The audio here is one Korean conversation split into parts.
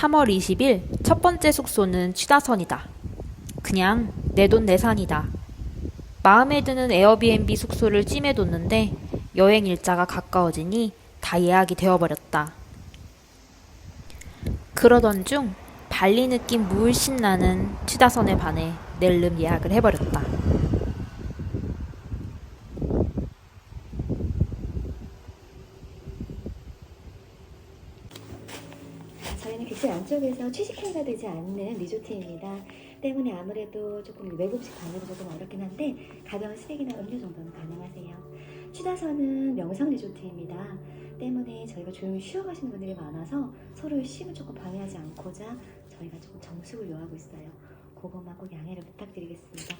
3월 20일 첫 번째 숙소는 취다선이다. 그냥 내 돈 내산이다. 마음에 드는 에어비앤비 숙소를 찜해뒀는데 여행 일자가 가까워지니 다 예약이 되어버렸다. 그러던 중 발리 느낌 물씬 나는 취다선에 반해 낼름 예약을 해버렸다. 저희는 객실 안쪽에서 취식행가 되지 않는 리조트입니다. 때문에 아무래도 조금 외국식 반응이 조금 어렵긴 한데 가벼운 스낵이나 음료 정도는 가능하세요. 취다선은 명상 리조트입니다. 때문에 저희가 조용히 쉬어 가시는 분들이 많아서 서로의 쉼을 조금 방해하지 않고자 저희가 조금 정숙을 요하고 있어요. 그것만 꼭 양해를 부탁드리겠습니다.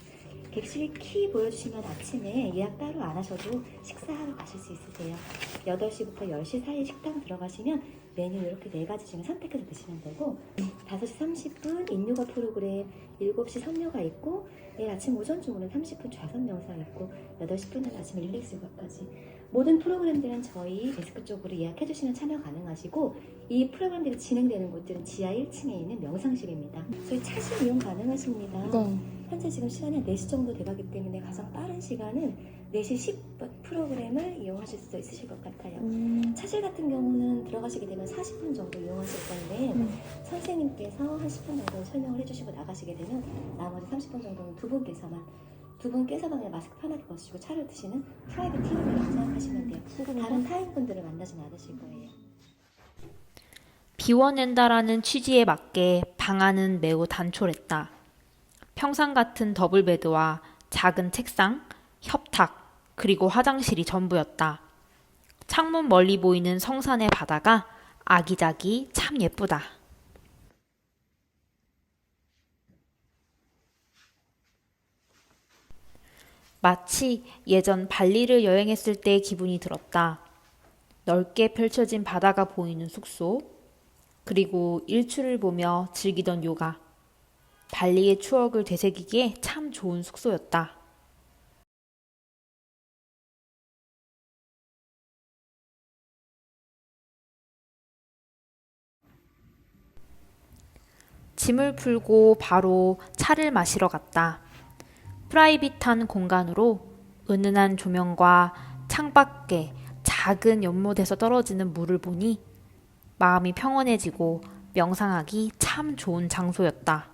객실 키 보여주시면 아침에 예약 따로 안 하셔도 식사하러 가실 수 있으세요. 8시부터 10시 사이에 식당 들어가시면 메뉴 이렇게 네 가지 중에 선택해서 드시면 되고 5시 30분 인요가 프로그램 7시 선료가 있고 내일 아침 오전 중으로는 30분 좌선 영상 있고 8시 분은 아침 릴렉스 요가까지 모든 프로그램들은 저희 데스크 쪽으로 예약해 주시면 참여 가능하시고 이 프로그램들이 진행되는 곳들은 지하 1층에 있는 명상실입니다. 저희 차실 이용 가능하십니다. 네. 현재 지금 시간이 한 4시 정도 돼가기 때문에 가장 빠른 시간은 4시 10분 프로그램을 이용하실 수 있으실 것 같아요. 음, 차실 같은 경우는 들어가시게 되면 40분 정도 이용하실 건데 음. 선생님께서 한 10분 정도 설명을 해주시고 나가시게 되면 나머지 30분 정도는 두 분께서만 두 분께서 그냥 마스크 편하게 벗으시고 차를 드시는 프라이빗 티룸이라고 생각하시면 돼요. 다른 타인분들을 만나진 않으실 거예요. 비워낸다라는 취지에 맞게 방안은 매우 단촐했다. 평상 같은 더블 베드와 작은 책상, 협탁, 그리고 화장실이 전부였다. 창문 멀리 보이는 성산의 바다가 아기자기 참 예쁘다. 마치 예전 발리를 여행했을 때의 기분이 들었다. 넓게 펼쳐진 바다가 보이는 숙소, 그리고 일출을 보며 즐기던 요가. 발리의 추억을 되새기기에 참 좋은 숙소였다. 짐을 풀고 바로 차를 마시러 갔다. 프라이빗한 공간으로 은은한 조명과 창밖에 작은 연못에서 떨어지는 물을 보니 마음이 평온해지고 명상하기 참 좋은 장소였다.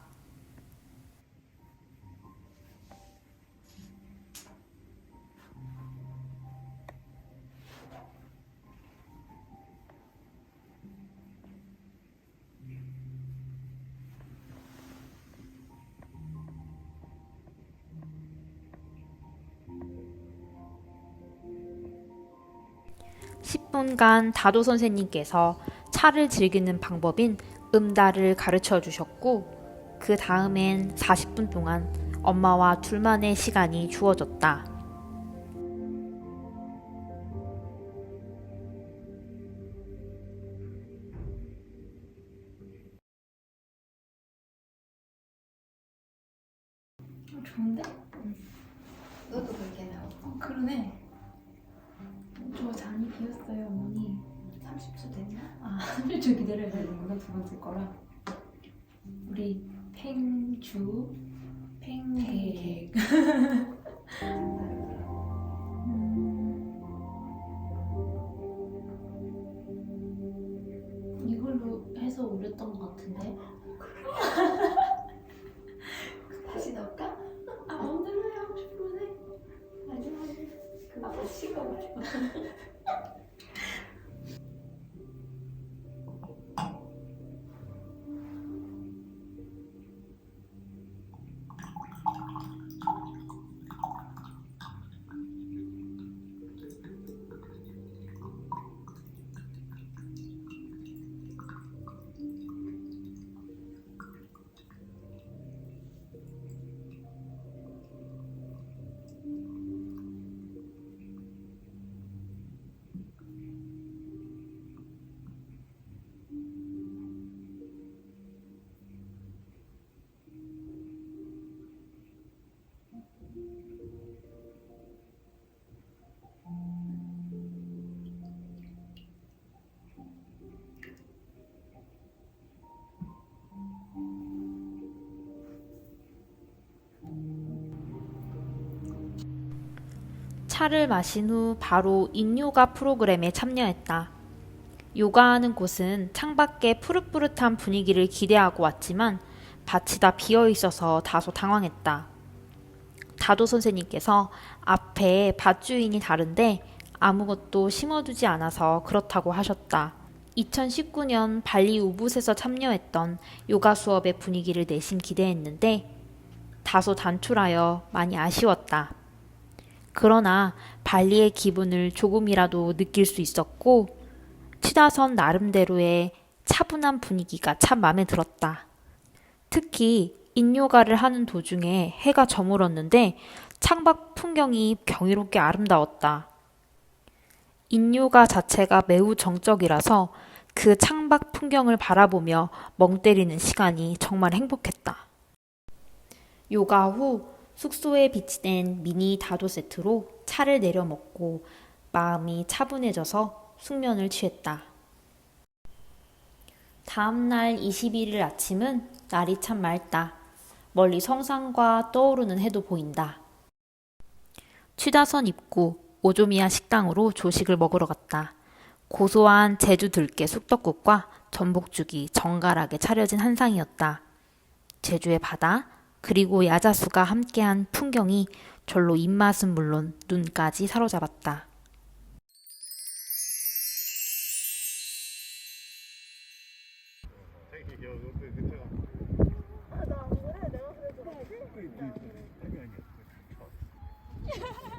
십 분간 다도 선생님께서 차를 즐기는 방법인 음다를 가르쳐 주셨고, 그 다음엔 40분 동안 엄마와 둘만의 시간이 주어졌다. 어, 좋은데? 너도 그렇게 나와. 어, 그러네. 비었어요, 어머니. 30초 됐나? 아, 30초 기다려야 되는구나, 두 번째 거라. 우리 팽주, 팽객. 음, 이걸로 해서 올렸던 것 같은데? 다시 넣을까? 아, 마음대로 해, 하고 싶으면 해. 마지막에 그거 다 식어버려. Thank you. 차를 마신 후 바로 인요가 프로그램에 참여했다. 요가하는 곳은 창밖에 푸릇푸릇한 분위기를 기대하고 왔지만 밭이 다 비어 있어서 다소 당황했다. 다도 선생님께서 앞에 밭 주인이 다른데 아무것도 심어두지 않아서 그렇다고 하셨다. 2019년 발리 우붓에서 참여했던 요가 수업의 분위기를 내심 기대했는데 다소 단촐하여 많이 아쉬웠다. 그러나 발리의 기분을 조금이라도 느낄 수 있었고 치다선 나름대로의 차분한 분위기가 참 마음에 들었다. 특히 인요가를 하는 도중에 해가 저물었는데 창밖 풍경이 경이롭게 아름다웠다. 인요가 자체가 매우 정적이라서 그 창밖 풍경을 바라보며 멍 때리는 시간이 정말 행복했다. 요가 후 숙소에 비치된 미니 다도 세트로 차를 내려 먹고 마음이 차분해져서 숙면을 취했다. 다음날 21일 아침은 날이 참 맑다. 멀리 성산과 떠오르는 해도 보인다. 취다선 입구 오조미야 식당으로 조식을 먹으러 갔다. 고소한 제주 들깨 쑥떡국과 전복죽이 정갈하게 차려진 한상이었다. 제주의 바다 그리고 야자수가 함께한 풍경이 절로 입맛은 물론 눈까지 사로잡았다. 아,